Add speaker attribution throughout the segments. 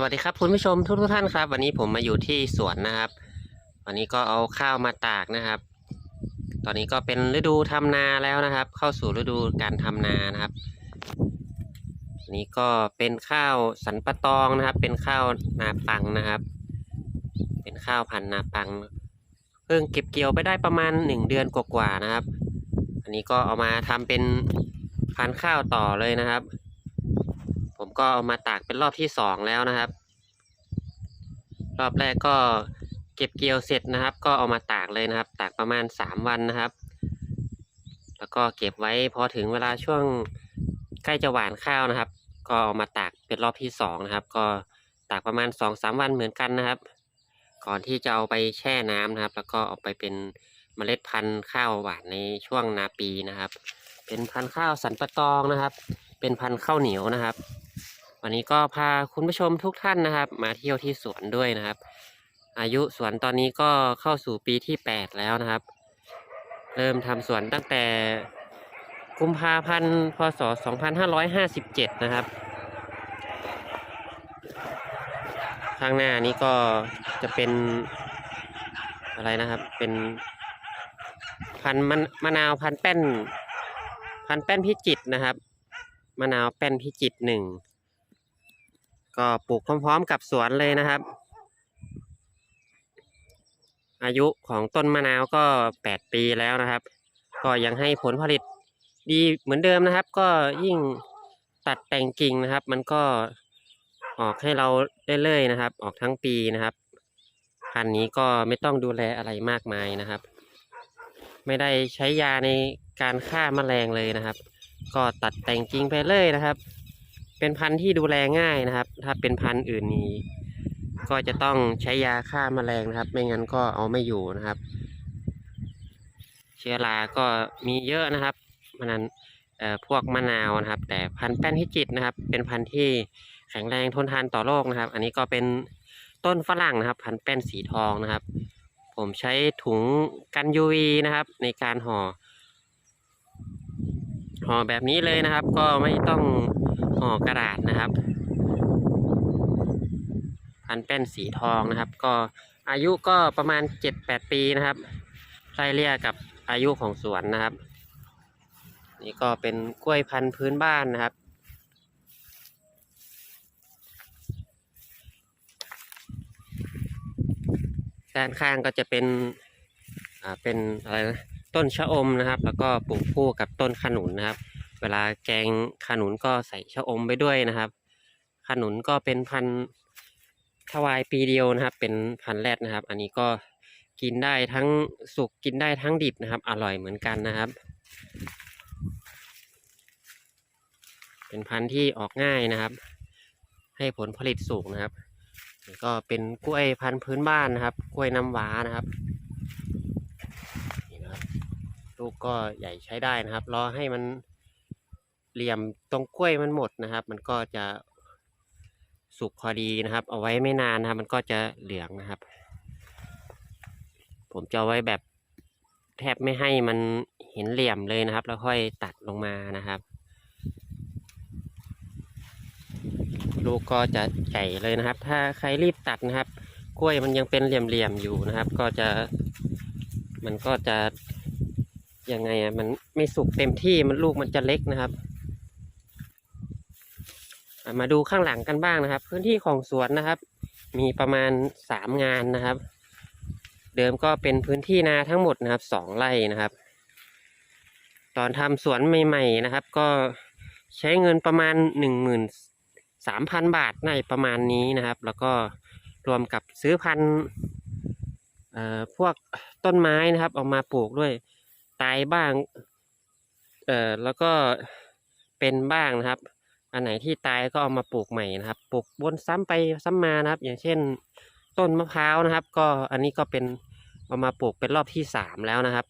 Speaker 1: สวัสดีครับคุณผู้ชมทุกทุกท่านครับ วันนี้ผมมาอยู่ที่สวนนะครับ วันนี้ก็เอาข้าวมาตากนะครับ ตอนนี้ก็เป็นฤดูทำนาแล้วนะครับ เข้าสู่ฤดูการทำนานะครับอันนี้ก็เป็นข้าวสันปะตองนะครับ เป็นข้าวนาปังนะครับ เป็นข้าวพันธุ์นาปัง เพิ่งเก็บเกี่ยวไปได้ประมาณหนึ่งเดือนกว่าๆนะครับ อันนี้ก็เอามาทำเป็นพันข้าวต่อเลยนะครับ ผมก็เอามาตากเป็นรอบที่สองแล้วนะครับ รอบแรกก็เก็บเกี่ยวเสร็จนะครับ ก็เอามาตากเลยนะครับ ตากประมาณสามวันนะครับ แล้วก็เก็บไว้พอถึงเวลาช่วงใกล้จะหวานข้าวนะครับ ก็เอามาตากเป็นรอบที่สองนะครับ ก็ตากประมาณสองสามวันเหมือนกันนะครับ ก่อนที่จะเอาไปแช่น้ำนะครับ แล้วก็เอาไปเป็นเมล็ดพันธุ์ข้าวหวานในช่วงนาปีนะครับ เป็นพันธุ์ข้าวสันปะตองนะครับ เป็นพันธุ์ข้าวเหนียวนะครับ วันนี้ก็พาคุณผู้ชมทุกท่านนะครับ มาเที่ยวที่สวนด้วยนะครับ อายุสวนตอนนี้ก็เข้าสู่ปีที่แปดแล้วนะครับ เริ่มทำสวนตั้งแต่กุมภาพันธ์พศ 2557 นะครับ ข้างหน้านี้ก็จะเป็นอะไรนะครับ เป็นพันมะนาวพันแป้น พันแป้นพิจิตรนะครับ มะนาวแป้นพิจิตหนึ่งก็ปลูกพร้อมๆกับสวนเลยนะครับ อายุของต้นมะนาวก็แปดปีแล้วนะครับ ก็ยังให้ผลผลิตดีเหมือนเดิมนะครับ ก็ยิ่งตัดแต่งกิ่งนะครับ มันก็ออกให้เราเรื่อยๆนะครับ ออกทั้งปีนะครับพันนี้ก็ไม่ต้องดูแลอะไรมากมายนะครับ ไม่ได้ใช้ยาในการฆ่าแมลงเลยนะครับ ก็ตัดแต่งกิ่งไปเลยนะครับ เป็นพันธุ์ที่ดูแลง่ายนะครับ ถ้าเป็นพันธุ์อื่นนี้ ก็จะต้องใช้ยาฆ่าแมลงนะครับ ไม่งั้นก็เอาไม่อยู่นะครับ เชื้อราก็มีเยอะนะครับมันนั้นพวกมะนาวนะครับ แต่พันธุ์แป้นพิจิตนะครับ เป็นพันธุ์ที่แข็งแรงทนทานต่อโรคนะครับ อันนี้ก็เป็นต้นฝรั่งนะครับ พันธุ์แป้นสีทองนะครับ ผมใช้ถุงกัน UV นะครับ ในการห่อ ห่อแบบนี้เลยนะครับ ก็ไม่ต้องห่อกระดาษนะครับ พันแป้นสีทองนะครับ ก็อายุก็ประมาณเจ็ดแปดปีนะครับไล่เลี่ยกับอายุของสวนนะครับ นี่ก็เป็นกล้วยพันธุ์พื้นบ้านนะครับ ด้านข้างก็จะเป็น อ่าเป็นอะไรนะ ต้นชะอมนะครับ แล้วก็ปลูกคู่กับต้นขนุนนะครับ เวลาแกงขนุนก็ใส่ชะอมไปด้วยนะครับ ขนุนก็เป็นพันธุ์ถวายปีเดียวนะครับ เป็นพันธุ์แรดนะครับ อันนี้ก็กินได้ทั้งสุกกินได้ทั้งดิบนะครับ อร่อยเหมือนกันนะครับ เป็นพันธุ์ที่ออกง่ายนะครับ ให้ผลผลิตสูงนะครับก็เป็นกล้วยพันธุ์พื้นบ้านนะครับ กล้วยน้ำว้านะครับ ลูกก็ใหญ่ใช้ได้นะครับ รอให้มันเหลี่ยมตรงกล้วยมันหมดนะครับ มันก็จะสุกพอดีนะครับ เอาไว้ไม่นานนะครับ มันก็จะเหลืองนะครับ ผมจะไว้แบบแทบไม่ให้มันเห็นเหลี่ยมเลยนะครับ แล้วค่อยตัดลงมานะครับ ลูกก็จะใหญ่เลยนะครับ ถ้าใครรีบตัดนะครับ กล้วยมันยังเป็นเหลี่ยมๆอยู่นะครับ ก็จะมันก็จะ ยังไงอะมันไม่สุกเต็มที่มันลูกมันจะเล็กนะครับ มาดูข้างหลังกันบ้างนะครับ พื้นที่ของสวนนะครับ มีประมาณสามงานนะครับ เดิมก็เป็นพื้นที่นาทั้งหมดนะครับสองไร่นะครับ ตอนทำสวนใหม่ ๆนะครับ ก็ใช้เงินประมาณหนึ่งหมื่นสามพันบาทในประมาณนี้นะครับ แล้วก็รวมกับซื้อพันธุ์เอ่อพวกต้นไม้นะครับเออกมาปลูกด้วย ตายบ้าง เอ่อแล้วก็เป็นบ้างนะครับ อันไหนที่ตายก็เอามาปลูกใหม่นะครับ ปลูกวนซ้ำไปซ้ำมานะครับ อย่างเช่น ต้นมะพร้าวนะครับ ก็อันนี้ก็เป็นเอามาปลูกเป็นรอบที่สามแล้วนะครับ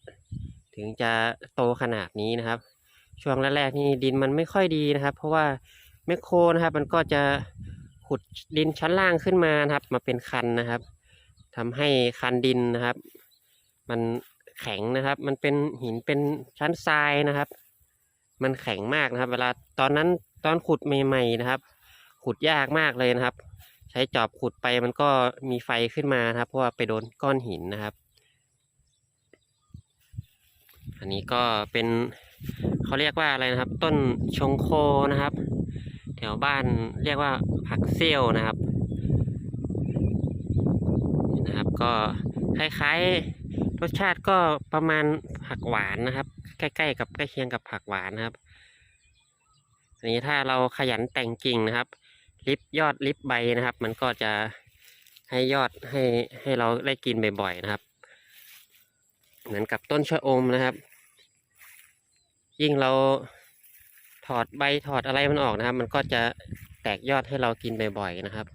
Speaker 1: ถึงจะโตขนาดนี้นะครับ ช่วงแรกๆนี่ดินมันไม่ค่อยดีนะครับ เพราะว่าแมคโครนะครับ มันก็จะขุดดินชั้นล่างขึ้นมานะครับ มาเป็นคันนะครับทำให้คันดินนะครับ มัน แข็งนะครับ มันเป็นหินเป็นชั้นทรายนะครับ มันแข็งมากนะครับ เวลาตอนนั้นตอนขุดใหม่ๆนะครับ ขุดยากมากเลยนะครับ ใช้จอบขุดไปมันก็มีไฟขึ้นมานะครับ เพราะว่าไปโดนก้อนหินนะครับ อันนี้ก็เป็นเขาเรียกว่าอะไรนะครับ ต้นชงโคนะครับ แถวบ้านเรียกว่าผักเซี่ยวนะครับนี่นะครับ ก็คล้ายๆ รสชาติก็ประมาณผักหวานนะครับ ใกล้ๆกับใกล้เคียงกับผักหวานนะครับอันนี้ถ้าเราขยันแต่งกิ่งนะครับ ลิฟยอดลิฟใบนะครับ มันก็จะให้ยอดให้ให้เราได้กินบ่อยๆนะครับ เหมือนกับต้นชะอมนะครับ ยิ่งเราถอดใบถอดอะไรมันออกนะครับ มันก็จะแตกยอดให้เรากินบ่อยๆนะครับ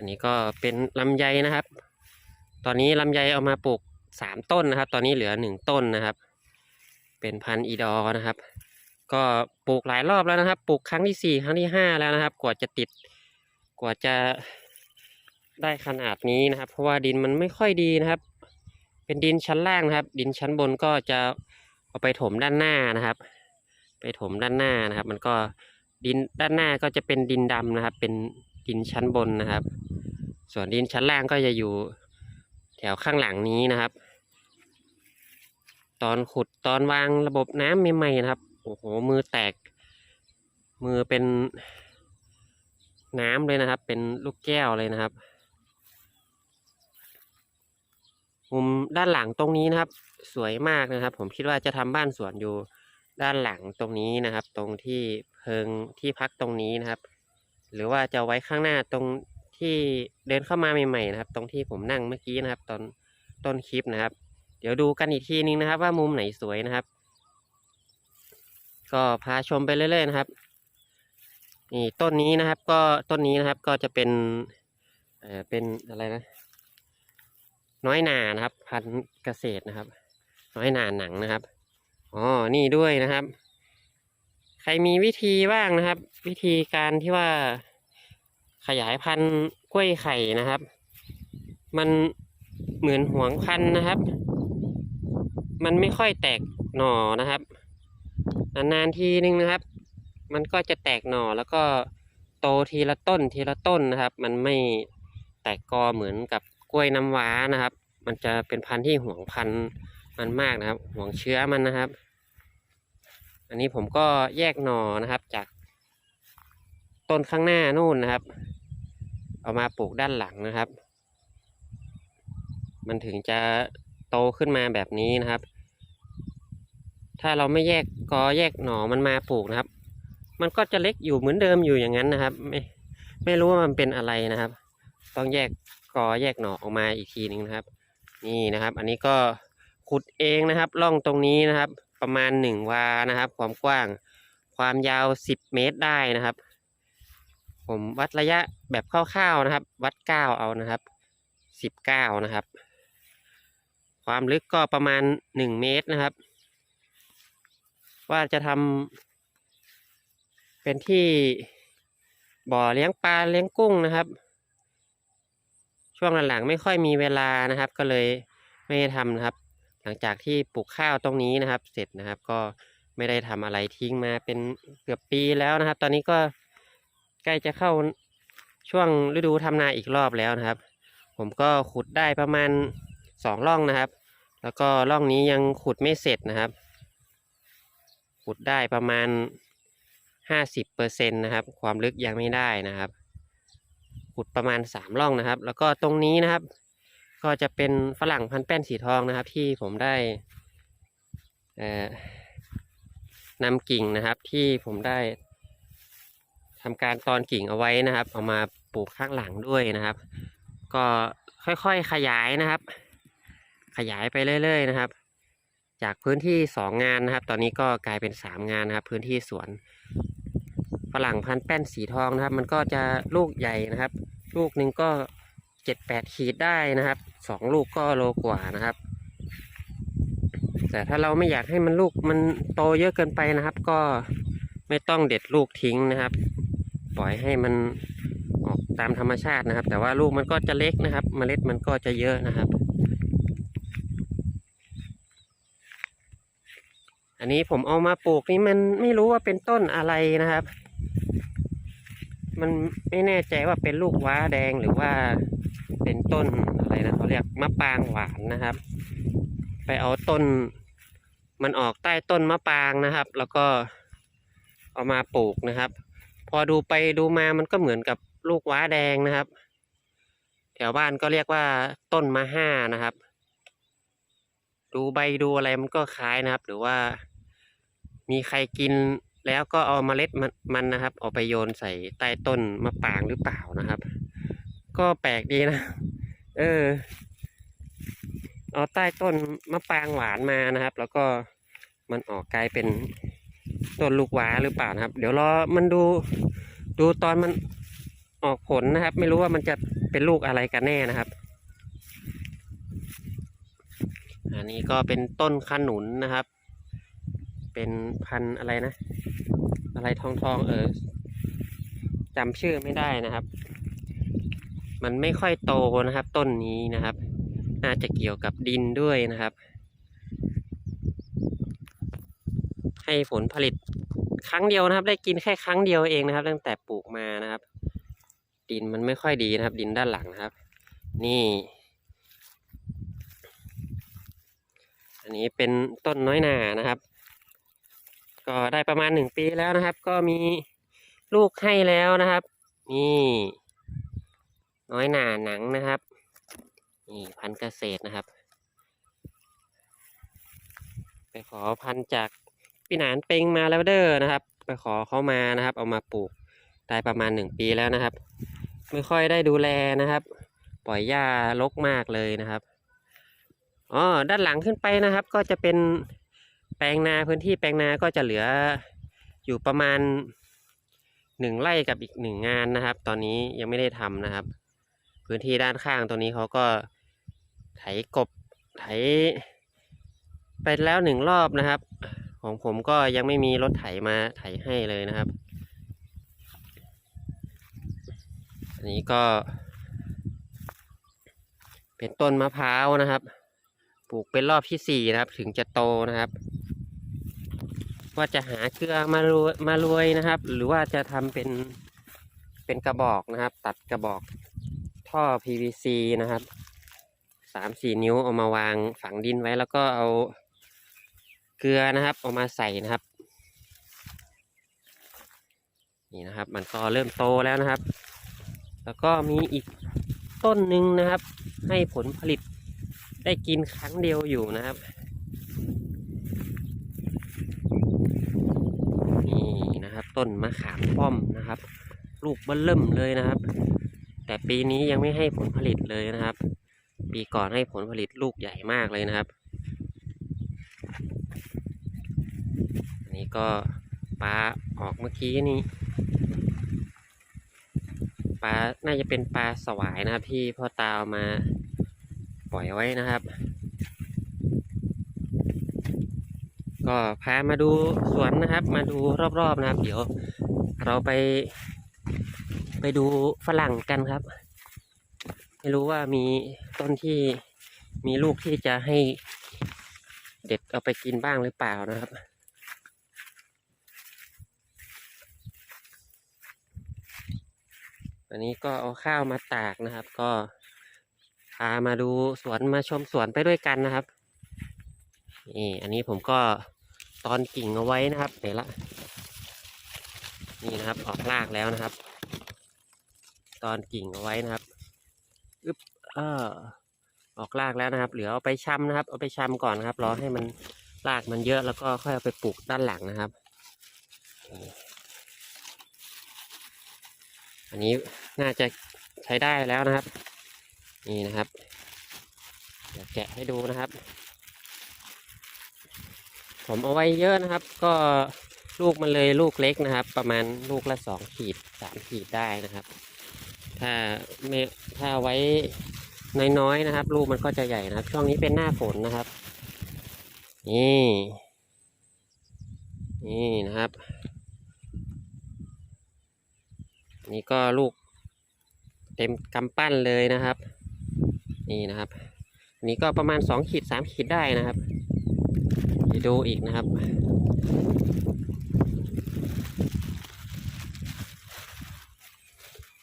Speaker 1: อันนี้ก็เป็นลำไยนะครับ ตอนนี้ลำไยเอามาปลูกสามต้นนะครับ ตอนนี้เหลือหนึ่งต้นนะครับ เป็นพันธุ์อีดอ์นะครับ ก็ปลูกหลายรอบแล้วนะครับ ปลูกครั้งที่สี่ครั้งที่ห้าแล้วนะครับ กว่าจะติด กว่าจะได้ขนาดนี้นะครับ เพราะว่าดินมันไม่ค่อยดีนะครับ เป็นดินชั้นล่างนะครับ ดินชั้นบนก็จะเอาไปถมด้านหน้านะครับ ไปถมด้านหน้านะครับ มันก็ดินด้านหน้าก็จะเป็นดินดำนะครับ เป็นดินชั้นบนนะครับ ส่วนดินชั้นล่างก็จะอยู่แถวข้างหลังนี้นะครับ ตอนขุดตอนวางระบบน้ำใหม่ๆนะครับ โอ้โห มือแตก มือเป็นน้ำเลยนะครับ เป็นลูกแก้วเลยนะครับ มุมด้านหลังตรงนี้นะครับ สวยมากนะครับ ผมคิดว่าจะทำบ้านสวนอยู่ด้านหลังตรงนี้นะครับ ตรงที่เพิงที่พักตรงนี้นะครับ หรือว่าจะไว้ข้างหน้าตรง ที่เดินเข้ามาใหม่ๆนะครับ ตรงที่ผมนั่งเมื่อกี้นะครับ ตอนต้นคลิปนะครับ เดี๋ยวดูกันอีกทีนึงนะครับ ว่ามุมไหนสวยนะครับ ก็พาชมไปเรื่อยๆนะครับนี่ต้นนี้นะครับ ก็ต้นนี้นะครับก็จะเป็นเอ่อเป็นอะไรนะ น้อยหนานะครับ พันธุ์เกษตรนะครับ น้อยหนาหนังนะครับอ๋อนี่ด้วยนะครับ ใครมีวิธีบ้างนะครับ วิธีการที่ว่า ขยายพันธุ์กล้วยไข่นะครับ มันเหมือนห่วงพันธุ์นะครับ มันไม่ค่อยแตกหน่อนะครับนานๆทีนึงนะครับ มันก็จะแตกหน่อแล้วก็โตทีละต้นทีละต้นนะครับ มันไม่แตกกอเหมือนกับกล้วยน้ำว้านะครับ มันจะเป็นพันธุ์ที่ห่วงพันธุ์มันมากนะครับ ห่วงเชื้อมันนะครับ อันนี้ผมก็แยกหน่อนะครับจากต้นข้างหน้านู่นนะครับ เอามาปลูกด้านหลังนะครับ มันถึงจะโตขึ้นมาแบบนี้นะครับ ถ้าเราไม่แยกกอแยกหน่อมันมาปลูกนะครับ มันก็จะเล็กอยู่เหมือนเดิมอยู่อย่างนั้นนะครับ ไม่ไม่รู้ว่ามันเป็นอะไรนะครับ ต้องแยกกอแยกหน่อออกมาอีกทีหนึ่งนะครับ นี่นะครับ อันนี้ก็ขุดเองนะครับร่องตรงนี้นะครับ ประมาณหนึ่งวานะครับ ความกว้างความยาวสิบเมตรได้นะครับ ผมวัดระยะ แบบคร่าวๆนะครับ วัดเก้าเอานะครับสิบเก้านะครับ ความลึกก็ประมาณหนึ่งเมตรนะครับ ว่าจะทำเป็นที่บ่อเลี้ยงปลาเลี้ยงกุ้งนะครับ ช่วงหลังๆไม่ค่อยมีเวลานะครับ ก็เลยไม่ได้ทำนะครับ หลังจากที่ปลูกข้าวตรงนี้นะครับ เสร็จนะครับก็ไม่ได้ทำอะไรทิ้งมาเป็นเกือบปีแล้วนะครับ ตอนนี้ก็ใกล้จะเข้า ช่วงฤดูทำนาอีกรอบแล้วนะครับ ผมก็ขุดได้ประมาณสองร่องนะครับ แล้วก็ร่องนี้ยังขุดไม่เสร็จนะครับ ขุดได้ประมาณห้าสิบเปอร์เซ็นต์นะครับ ความลึกยังไม่ได้นะครับ ขุดประมาณสามร่องนะครับ แล้วก็ตรงนี้นะครับ ก็จะเป็นฝรั่งพันแป้นสีทองนะครับ ที่ผมได้นำกิ่งนะครับที่ผมได้ ทำการตอนกิ่งเอาไว้นะครับ เอามาปลูกข้างหลังด้วยนะครับ ก็ค่อยๆขยายนะครับ ขยายไปเรื่อย ๆ นะครับ จากพื้นที่สองงานนะครับ ตอนนี้ก็กลายเป็นสามงานนะครับ พื้นที่สวนฝรั่งพันแป้นสีทองนะครับ มันก็จะลูกใหญ่นะครับ ลูกหนึ่งก็เจ็ดแปดขีดได้นะครับสองลูกก็โลกว่านะครับ แต่ถ้าเราไม่อยากให้มันลูกมันโตเยอะเกินไปนะครับ ก็ไม่ต้องเด็ดลูกทิ้งนะครับ ปล่อยให้มันออกตามธรรมชาตินะครับ แต่ว่าลูกมันก็จะเล็กนะครับเมล็ดมันก็จะเยอะนะครับ อันนี้ผมเอามาปลูกนี่มันไม่รู้ว่าเป็นต้นอะไรนะครับ มันไม่แน่ใจว่าเป็นลูกว้าแดงหรือว่าเป็นต้นอะไรนะเขาเรียกมะปรางหวานนะครับ ไปเอาต้นมันออกใต้ต้นมะปรางนะครับ แล้วก็เอามาปลูกนะครับ พอดูไปดูมามันก็เหมือนกับลูกว้าแดงนะครับ แถวบ้านก็เรียกว่าต้นมะห้านะครับ ดูใบดูอะไรมันก็คล้ายนะครับ หรือว่า มีใครกินแล้วก็เอาเมล็ดมันนะครับ เอาไปโยนใส่ใต้ต้นมะปรางหรือเปล่านะครับ ก็แปลกดีนะ เออ เอาใต้ต้นมะปรางหวานมานะครับ แล้วก็มันออกกลายเป็น ต้นลูกว้าหรือเปล่านะครับ เดี๋ยวรอมันดูดูตอนมันออกผลนะครับ ไม่รู้ว่ามันจะเป็นลูกอะไรกันแน่นะครับ อันนี้ก็เป็นต้นขนุนนะครับ เป็นพันอะไรนะ อะไรทองทองเออจำชื่อไม่ได้นะครับ มันไม่ค่อยโตนะครับ ต้นนี้นะครับ น่าจะเกี่ยวกับดินด้วยนะครับ ให้ผลผลิตครั้งเดียวนะครับ ได้กินแค่ครั้งเดียวเองนะครับ ตั้งแต่ปลูกมานะครับ ดินมันไม่ค่อยดีนะครับ ดินด้านหลังนะครับ นี่ อันนี้เป็นต้นน้อยหนานะครับ ก็ได้ประมาณหนึ่งปีแล้วนะครับ ก็มีลูกให้แล้วนะครับ นี่ น้อยหนาหนังนะครับนี่พันธุ์เกษตรนะครับ ไปขอพันธุ์จาก พี่หนานเปงมาแล้วเด้อนะครับ ไปขอเขามานะครับ เอามาปลูกได้ประมาณหนึ่งปีแล้วนะครับ ไม่ค่อยได้ดูแลนะครับ ปล่อยหญ้ารกมากเลยนะครับอ๋อด้านหลังขึ้นไปนะครับ ก็จะเป็นแปลงนาพื้นที่แปลงนาก็จะเหลืออยู่ประมาณหนึ่งไร่กับอีกหนึ่งงานนะครับ ตอนนี้ยังไม่ได้ทำนะครับ พื้นที่ด้านข้างตรงนี้เขาก็ไถกบไถไปแล้วหนึ่งรอบนะครับ ของผมก็ยังไม่มีรถไถมาไถให้เลยนะครับ อันนี้ก็ เป็นต้นมะพร้าวนะครับ ปลูกเป็นรอบที่สี่นะครับ ถึงจะโตนะครับ ว่าจะหาเครือมารวยมารวยนะครับ หรือว่าจะทำเป็นเป็นกระบอกนะครับ ตัดกระบอกท่อ PVC นะครับสามสี่นิ้วเอามาวางฝังดินไว้แล้วก็เอา เกลือนะครับเอามาใส่นะครับ นี่นะครับ มันก็เริ่มโตแล้วนะครับ แล้วก็มีอีกต้นหนึ่งนะครับ ให้ผลผลิตได้กินครั้งเดียวอยู่นะครับนี่นะครับ ต้นมะขามป้อมนะครับ ลูกเบิ้ลเริ่มเลยนะครับ แต่ปีนี้ยังไม่ให้ผลผลิตเลยนะครับ ปีก่อนให้ผลผลิตลูกใหญ่มากเลยนะครับ นี้ก็ปลาออกเมื่อกี้นี่ปลา น่าจะเป็นปลาสวายนะครับที่พ่อตาเอามาปล่อยไว้นะครับ ก็พามาดูสวนนะครับ มาดูรอบๆนะครับ เดี๋ยวเราไป ไปดูฝรั่งกันครับ ไม่รู้ว่ามีต้นที่มีลูกที่จะให้เด็ดเอาไปกินบ้างหรือเปล่านะครับ อันนี้ก็เอาข้าวมาตากนะครับ ก็พามาดูสวนมาชมสวนไปด้วยกันนะครับนี่อันนี้ผมก็ตอนกิ่งเอาไว้นะครับเดี๋ยวละ นี่นะครับออกรากแล้วนะครับ ตอนกิ่งเอาไว้นะครับอึบเออออกรากแล้วนะครับ เหลือเอาไปชำนะครับ เอาไปชำก่อนนะครับรอให้มันรากมันเยอะแล้วก็ค่อยเอาไปปลูกด้านหลังนะครับ อันนี้น่าจะใช้ได้แล้วนะครับ นี่นะครับเดี๋ยวแกะให้ดูนะครับ ผมเอาไว้เยอะนะครับ ก็ลูกมันเลยลูกเล็กนะครับ ประมาณลูกละสองขีดสามขีดได้นะครับ ถ้าไม่ถ้าเอาไว้น้อยๆนะครับ ลูกมันก็จะใหญ่นะครับ ช่วงนี้เป็นหน้าฝนนะครับ นี่ นี่นะครับ นี่ก็ลูกเต็มกำปั้นเลยนะครับ นี่นะครับนนี้ก็ประมาณสองขีดสามขีดได้นะครับไปดูอีกนะครับ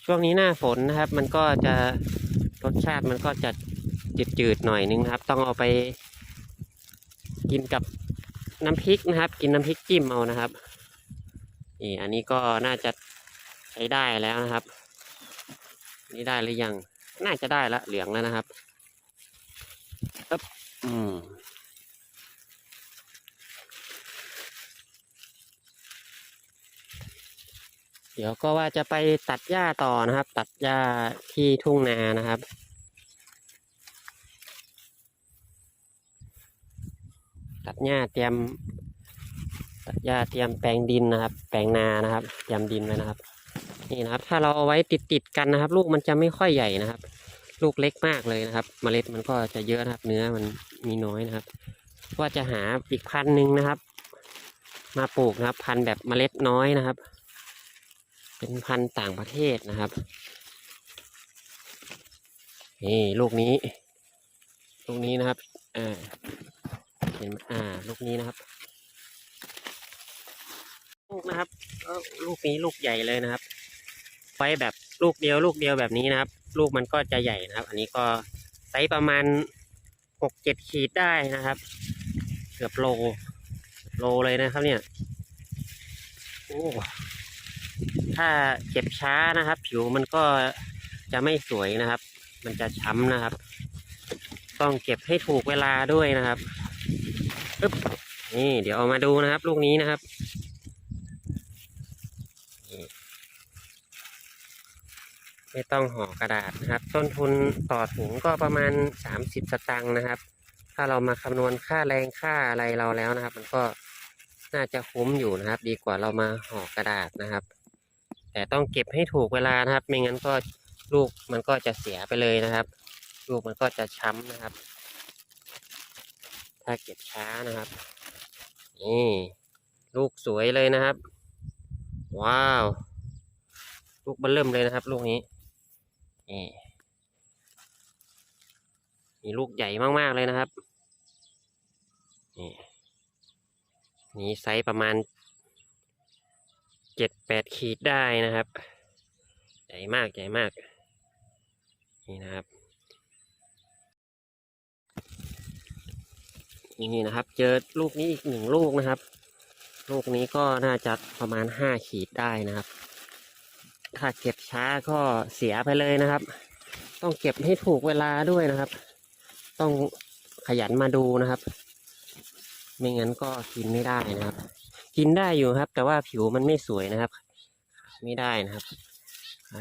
Speaker 1: ช่วงนี้หน้าฝนนะครับ มันก็จะรสชาติมันก็จะจืดๆหน่อยนึงนะครับ ต้องเอาไปกินกับน้ำพริกนะครับ กินน้ำพริกจิ้มเอานะครับนี่อันนี้ก็น่าจะ ช้ได้แล้วนะครับ นี่ได้หรือยัง น่าจะได้ละเหลืองแล้วนะครับปึ๊บอืมเดี๋ยวก็ว่าจะไปตัดหญ้าต่อนะครับ ตัดหญ้าที่ทุ่งนานะครับ ตัดหญ้าเตรียม ตัดหญ้าเตรียมแปลงดินนะครับ แปลงนานะครับ เตรียมดินไว้นะครับ นี่นะครับ ถ้าเราเอาไว้ติดติดกันนะครับ ลูกมันจะไม่ค่อยใหญ่นะครับ ลูกเล็กมากเลยนะครับ เมล็ดมันก็จะเยอะนะครับ เนื้อมันมีน้อยนะครับว่าจะหาอีกพันหนึ่งนะครับ มาปลูกนะครับ พันแบบเมล็ดน้อยนะครับ เป็นพันต่างประเทศนะครับนี่ลูกนี้ ลูกนี้นะครับอ่าเห็นไหมอ่า ลูกนี้นะครับลูกนะครับลูกนี้ลูกใหญ่เลยนะครับ ไว้แบบลูกเดียวลูกเดียวแบบนี้นะครับ ลูกมันก็จะใหญ่นะครับ อันนี้ก็ไซส์ประมาณหกเจ็ดขีดได้นะครับ เกือบโลเกือบโลเลยนะครับเนี่ยโอ้ถ้าเก็บช้านะครับ ผิวมันก็จะไม่สวยนะครับ มันจะช้ำนะครับ ต้องเก็บให้ถูกเวลาด้วยนะครับปึ๊บนี่เดี๋ยวเอามาดูนะครับ ลูกนี้นะครับ ไม่ต้องห่อกระดาษนะครับ ต้นทุนต่อถุงก็ประมาณสามสิบสตังค์นะครับ ถ้าเรามาคำนวณค่าแรงค่าอะไรเราแล้วนะครับ มันก็น่าจะคุ้มอยู่นะครับ ดีกว่าเรามาห่อกระดาษนะครับ แต่ต้องเก็บให้ถูกเวลานะครับ ไม่งั้นก็ลูกมันก็จะเสียไปเลยนะครับ ลูกมันก็จะช้ำนะครับ ถ้าเก็บช้านะครับนี่ลูกสวยเลยนะครับ ว้าว ลูกเบนเริ่มเลยนะครับ ลูกนี้ นี่มีลูกใหญ่มาก ๆ เลยนะครับ นี่มีไซส์ประมาณเจ็ดแปดขีดได้นะครับ ใหญ่มากใหญ่มาก นี่นะครับ นี่นะครับ เจอลูกนี้อีกหนึ่งลูกนะครับ ลูกนี้ก็น่าจะประมาณห้าขีดได้นะครับ ถ้าเก็บช้าก็เสียไปเลยนะครับ ต้องเก็บให้ถูกเวลาด้วยนะครับ ต้องขยันมาดูนะครับ ไม่งั้นก็กินไม่ได้นะครับ กินได้อยู่ครับ แต่ว่าผิวมันไม่สวยนะครับ ไม่ได้นะครับ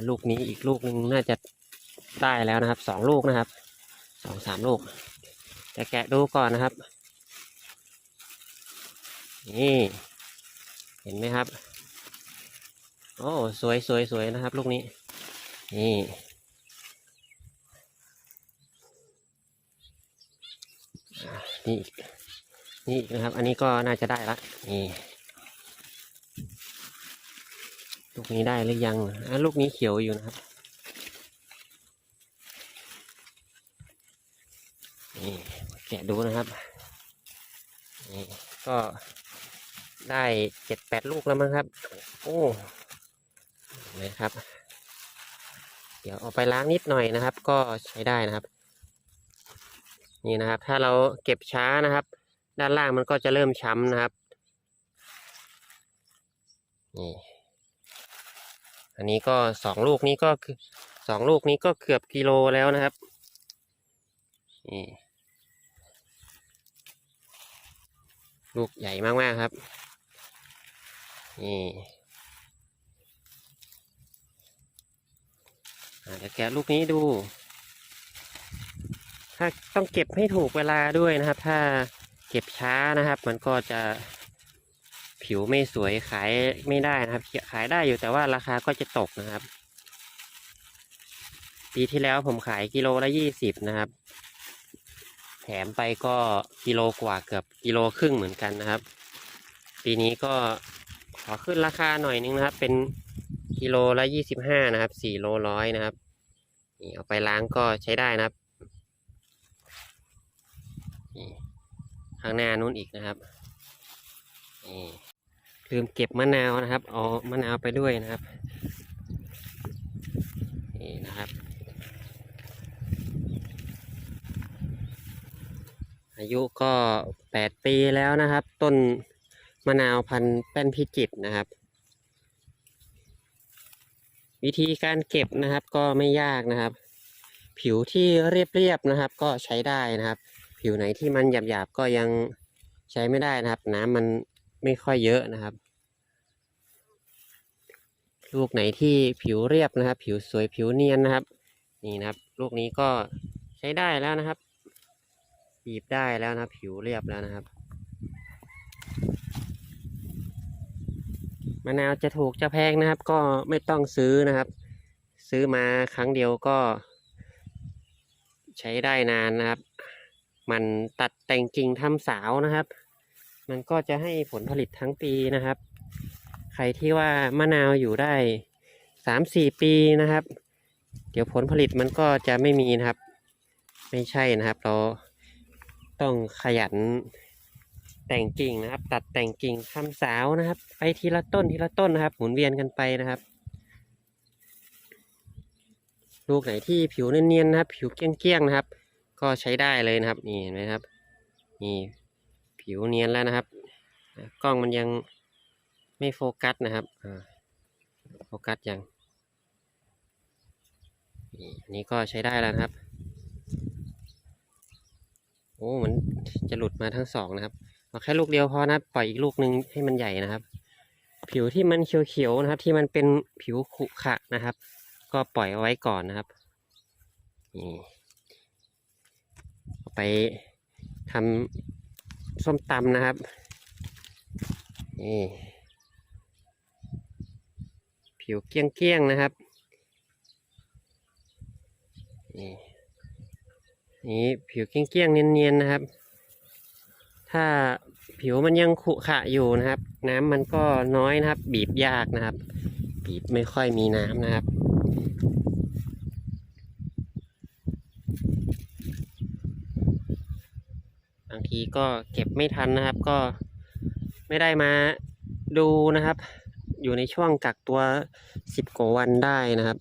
Speaker 1: ลูกนี้อีกลูกหนึ่งน่าจะได้แล้วนะครับสองลูกนะครับสองสามลูกจะแกะดูก่อนนะครับ นี่ เห็นไหมครับ โอ้สวยสวยสวยนะครับ ลูกนี้ นี่ นี่นี่นะครับ อันนี้ก็น่าจะได้ละนี่ลูกนี้ได้หรือยังอะลูกนี้เขียวอยู่นะครับนี่แกะดูนะครับนี่ก็ได้เจ็ดแปดลูกแล้วมั้งครับ โอ้ เห็นะครับ เดี๋ยวเอาไปล้างนิดหน่อยนะครับ ก็ใช้ได้นะครับ นี่นะครับ ถ้าเราเก็บช้านะครับ ด้านล่างมันก็จะเริ่มช้ำนะครับนี่อันนี้ก็สองลูกนี้ก็คือสองลูกนี้ก็เกือบกิโลแล้วนะครับนี่ลูกใหญ่มากๆครับนี่อะ เดี๋ยวแกะลูกนี้ดู ถ้าต้องเก็บให้ถูกเวลาด้วยนะครับ ถ้าเก็บช้านะครับ มันก็จะผิวไม่สวยขายไม่ได้นะครับ ขายได้อยู่แต่ว่าราคาก็จะตกนะครับ ปีที่แล้วผมขายกิโลละยี่สิบนะครับ แถมไปก็กิโลกว่าเกือบกิโลครึ่งเหมือนกันนะครับ ปีนี้ก็ขอขึ้นราคาหน่อยนึงนะครับ เป็น กิโลละยี่สิบห้านะครับสี่โลร้อยนะครับนี่เอาไปล้างก็ใช้ได้นะครับนี่ขข้างหน้านู้นอีกนะครับนี่ลืมเก็บมะนาวนะครับเอามะนาวไปด้วยนะครับนี่นะครับ อายุก็แปดปีแล้วนะครับ ต้นมะนาวพันธุ์แป้นพิจิตรนะครับ วิธีการเก็บนะครับก็ไม่ยากนะครับ ผิวที่เรียบๆนะครับ ก็ใช้ได้นะครับ ผิวไหนที่มันหยาบๆก็ยังใช้ไม่ได้นะครับ น้ำมันไม่ค่อยเยอะนะครับ ลูกไหนที่ผิวเรียบนะครับ ผิวสวยผิวเนียนนะครับ นี่นะครับ ลูกนี้ก็ใช้ได้แล้วนะครับบีบได้แล้วนะผิวเรียบแล้วนะครับ มะนาวจะถูกจะแพงนะครับ ก็ไม่ต้องซื้อนะครับ ซื้อมาครั้งเดียวก็ ใช้ได้นานนะครับ มันตัดแต่งกิ่งทำสาวนะครับ มันก็จะให้ผลผลิตทั้งปีนะครับ ใครที่ว่ามะนาวอยู่ได้สามสี่ปีนะครับ เดี๋ยวผลผลิตมันก็จะไม่มีนะครับ ไม่ใช่นะครับ เราต้องขยัน แต่งกิ่งนะครับ ตัดแต่งกิ่งทำสาวนะครับ ไปทีละต้นทีละต้นนะครับ หมุนเวียนกันไปนะครับ ลูกไหนที่ผิวเนียนๆนะครับ ผิวเกี้ยงๆนะครับ ก็ใช้ได้เลยนะครับ นี่เห็นไหมครับ นี่ผิวเนียนแล้วนะครับ กล้องมันยังไม่โฟกัสนะครับโฟกัสยังนี่อันนี้ก็ใช้ได้แล้วนะครับ โอ้ มันจะหลุดมาทั้งสองนะครับ เอาแค่ลูกเดียวพอนะปล่อยอีกลูกหนึ่งให้มันใหญ่นะครับ ผิวที่มันเขียวๆนะครับ ที่มันเป็นผิวขุขะนะครับ ก็ปล่อยเอาไว้ก่อนนะครับนี่ไปทำส้มตำนะครับนี่ผิวเกี้ยงๆนะครับนี่นี่ผิวเกี้ยงๆเนียนๆนะครับ ถ้า ผิวมันยังขุขะอยู่นะครับ น้ำมันก็น้อยนะครับ บีบยากนะครับ บีบไม่ค่อยมีน้ำนะครับบางทีก็เก็บไม่ทันนะครับ ก็ไม่ได้มาดูนะครับ อยู่ในช่วงกักตัวสิบกว่าวันได้นะครับ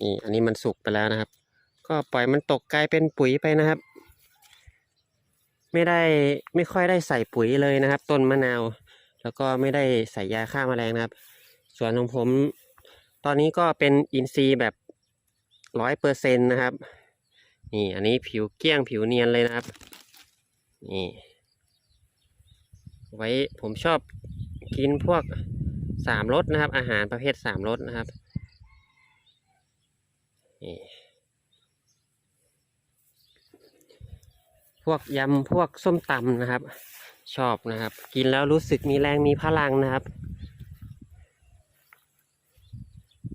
Speaker 1: นี่อันนี้มันสุกไปแล้วนะครับ ก็ปล่อยมันตกกลายเป็นปุ๋ยไปนะครับ ไม่ได้ไม่ค่อยได้ใส่ปุ๋ยเลยนะครับ ต้นมะนาว แล้วก็ไม่ได้ใส่ยาฆ่าแมลงนะครับ ส่วนของผม ตอนนี้ก็เป็นอินทรีย์แบบร้อยเปอร์เซ็นต์นะครับนี่อันนี้ผิวเกี้ยงผิวเนียนเลยนะครับนี่ไว้ผมชอบกินพวกสามรสนะครับ อาหารประเภทสามรสนะครับนี่ พวกยำพวกส้มตำนะครับ ชอบนะครับ กินแล้วรู้สึกมีแรงมีพลังนะครับ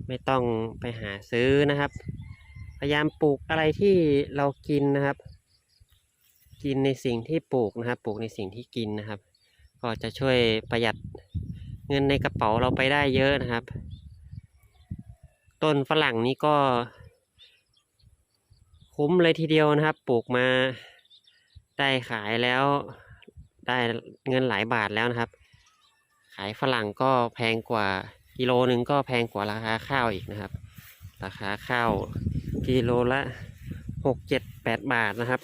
Speaker 1: ไม่ต้องไปหาซื้อนะครับ พยายามปลูกอะไรที่เรากินนะครับ กินในสิ่งที่ปลูกนะครับ ปลูกในสิ่งที่กินนะครับ ก็จะช่วยประหยัดเงินในกระเป๋าเราไปได้เยอะนะครับ ต้นฝรั่งนี้ก็ คุ้มเลยทีเดียวนะครับ ปลูกมา ได้ขายแล้วได้เงินหลายบาทแล้วนะครับ ขายฝรั่งก็แพงกว่ากิโลนึงก็แพงกว่าราคาข้าวอีกนะครับ ราคาข้าวกิโลละหกเจ็ดแปดบาทนะครับ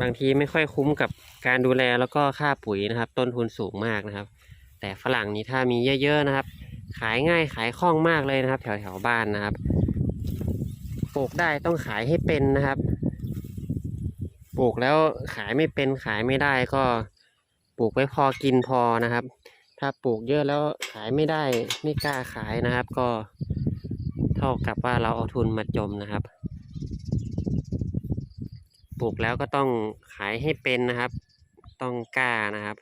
Speaker 1: บางทีไม่ค่อยคุ้มกับการดูแลแล้วก็ค่าปุ๋ยนะครับ ต้นทุนสูงมากนะครับ แต่ฝรั่งนี้ถ้ามีเยอะๆนะครับ ขายง่ายขายคล่องมากเลยนะครับ แถวๆบ้านนะครับปลูกได้ต้องขายให้เป็นนะครับ ปลูกแล้วขายไม่เป็นขายไม่ได้ก็ปลูกไว้พอกินพอนะครับ ถ้าปลูกเยอะแล้วขายไม่ได้ไม่กล้าขายนะครับ ก็เท่ากับว่าเราเอาทุนมาจมนะครับ ปลูกแล้วก็ต้องขายให้เป็นนะครับ ต้องกล้านะครับ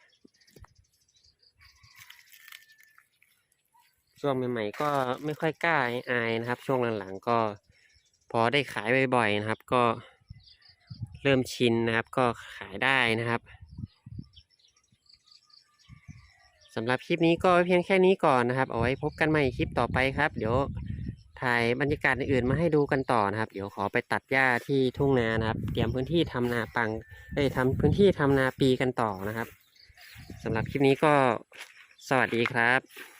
Speaker 1: ช่วงใหม่ๆก็ไม่ค่อยกล้าอายนะครับ ช่วงหลังๆก็พอได้ขายบ่อยๆนะครับ ก็ เริ่มชินนะครับ ก็ขายได้นะครับสำหรับคลิปนี้ก็เพียงแค่นี้ก่อนนะครับ เอาไว้พบกันใหม่คลิปต่อไปครับ เดี๋ยวถ่ายบรรยากาศอื่นมาให้ดูกันต่อนะครับ เดี๋ยวขอไปตัดหญ้าที่ทุ่งนานะครับ เตรียมพื้นที่ทำนาปังเอ้ยทำพื้นที่ทำนาปีกันต่อนะครับสำหรับคลิปนี้ก็สวัสดีครับ